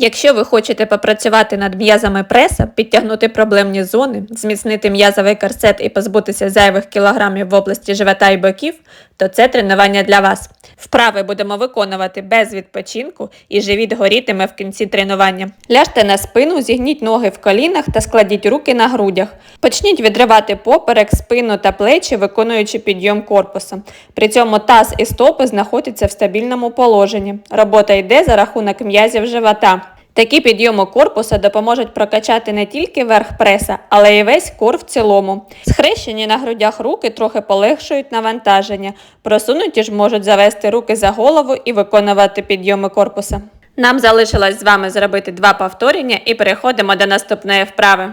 Якщо ви хочете попрацювати над м'язами преса, підтягнути проблемні зони, зміцнити м'язовий корсет і позбутися зайвих кілограмів в області живота і боків, то це тренування для вас. Вправи будемо виконувати без відпочинку і живіт горітиме в кінці тренування. Ляжте на спину, зігніть ноги в колінах та складіть руки на грудях. Почніть відривати поперек, спину та плечі, виконуючи підйом корпусу. При цьому таз і стопи знаходяться в стабільному положенні. Робота йде за рахунок м'язів живота. Такі підйоми корпуса допоможуть прокачати не тільки верх преса, але й весь кор в цілому. Схрещені на грудях руки трохи полегшують навантаження, просунуті ж можуть завести руки за голову і виконувати підйоми корпуса. Нам залишилось з вами зробити два повторення і переходимо до наступної вправи.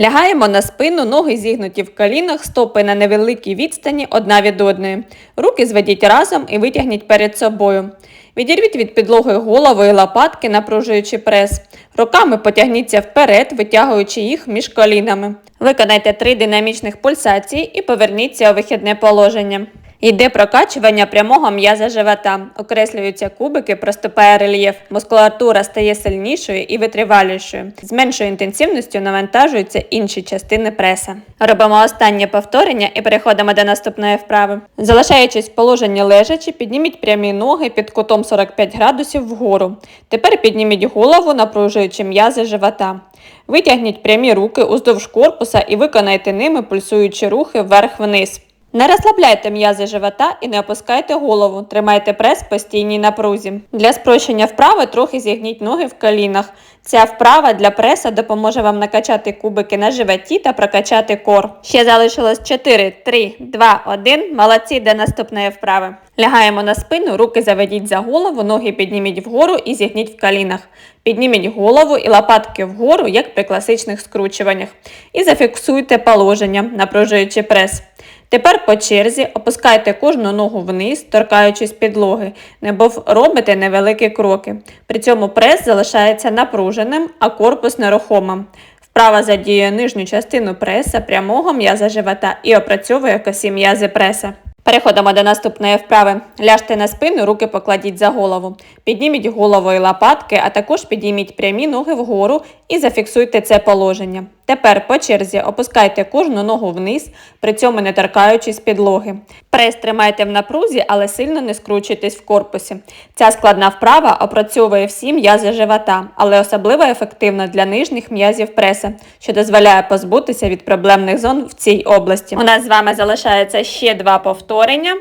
Лягаємо на спину, ноги зігнуті в колінах, стопи на невеликій відстані одна від одної. Руки зведіть разом і витягніть перед собою. Відірвіть від підлоги голову і лопатки, напружуючи прес. Руками потягніться вперед, витягуючи їх між колінами. Виконайте три динамічних пульсації і поверніться у вихідне положення. Йде прокачування прямого м'яза живота. Окреслюються кубики, проступає рельєф. Мускулатура стає сильнішою і витривалішою. З меншою інтенсивністю навантажуються інші частини преса. Робимо останнє повторення і переходимо до наступної вправи. Залишаючись в положенні лежачи, підніміть прямі ноги під кутом 45 градусів вгору. Тепер підніміть голову, напружуючи м'язи живота. Витягніть прямі руки уздовж корпуса і виконайте ними пульсуючі рухи вверх-вниз. Не розслабляйте м'язи живота і не опускайте голову. Тримайте прес в постійній напрузі. Для спрощення вправи трохи зігніть ноги в колінах. Ця вправа для преса допоможе вам накачати кубики на животі та прокачати кор. Ще залишилось 4, 3, 2, 1. Молодці до наступної вправи. Лягаємо на спину, руки заведіть за голову, ноги підніміть вгору і зігніть в колінах. Підніміть голову і лопатки вгору, як при класичних скручуваннях. І зафіксуйте положення, напружуючи прес. Тепер по черзі опускайте кожну ногу вниз, торкаючись підлоги, немов робите невеликі кроки. При цьому прес залишається напруженим, а корпус нерухомим. Вправа задіює нижню частину преса, прямого м'яза живота і опрацьовує косі м'язи преса. Переходимо до наступної вправи. Ляжте на спину, руки покладіть за голову. Підніміть голову і лопатки, а також підійміть прямі ноги вгору і зафіксуйте це положення. Тепер по черзі опускайте кожну ногу вниз, при цьому не торкаючись підлоги. Прес тримайте в напрузі, але сильно не скручуйтесь в корпусі. Ця складна вправа опрацьовує всі м'язи живота, але особливо ефективна для нижніх м'язів преса, що дозволяє позбутися від проблемних зон в цій області. У нас з вами залишається ще два повторення.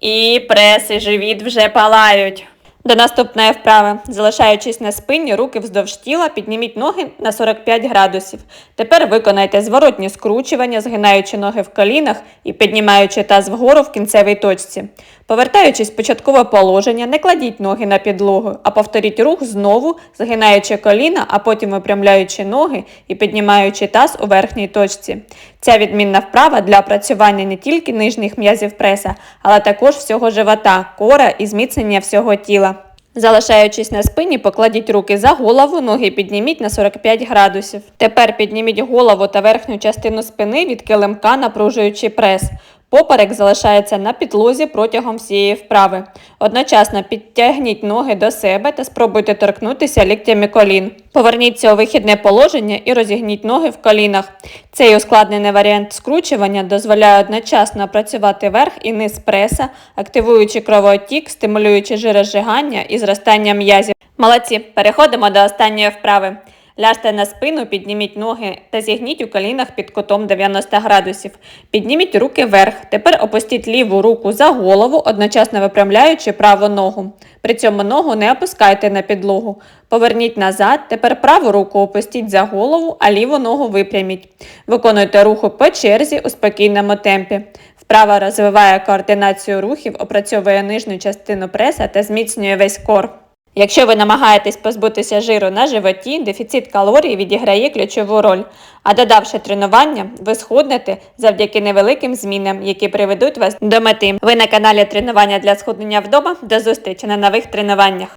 І прес і живіт вже палають. До наступної вправи. Залишаючись на спині, руки вздовж тіла, підніміть ноги на 45 градусів. Тепер виконайте зворотні скручування, згинаючи ноги в колінах і піднімаючи таз вгору в кінцевій точці. Повертаючись в початкове положення, не кладіть ноги на підлогу, а повторіть рух знову, згинаючи коліна, а потім випрямляючи ноги і піднімаючи таз у верхній точці. Ця відмінна вправа для опрацювання не тільки нижніх м'язів преса, але також всього живота, кора і зміцнення всього тіла. Залишаючись на спині, покладіть руки за голову, ноги підніміть на 45 градусів. Тепер підніміть голову та верхню частину спини від килимка, напружуючи прес. Поперек залишається на підлозі протягом всієї вправи. Одночасно підтягніть ноги до себе та спробуйте торкнутися ліктями колін. Поверніться у вихідне положення і розігніть ноги в колінах. Цей ускладнений варіант скручування дозволяє одночасно працювати верх і низ преса, активуючи кровоотік, стимулюючи жирозжигання і зростання м'язів. Молодці, переходимо до останньої вправи. Ляжте на спину, підніміть ноги та зігніть у колінах під кутом 90 градусів. Підніміть руки вверх. Тепер опустіть ліву руку за голову, одночасно випрямляючи праву ногу. При цьому ногу не опускайте на підлогу. Поверніть назад. Тепер праву руку опустіть за голову, а ліву ногу випряміть. Виконуйте руху по черзі у спокійному темпі. Вправа розвиває координацію рухів, опрацьовує нижню частину преса та зміцнює весь кор. Якщо ви намагаєтесь позбутися жиру на животі, дефіцит калорій відіграє ключову роль. А додавши тренування, ви схуднете завдяки невеликим змінам, які приведуть вас до мети. Ви на каналі тренування для схуднення вдома. До зустрічі на нових тренуваннях.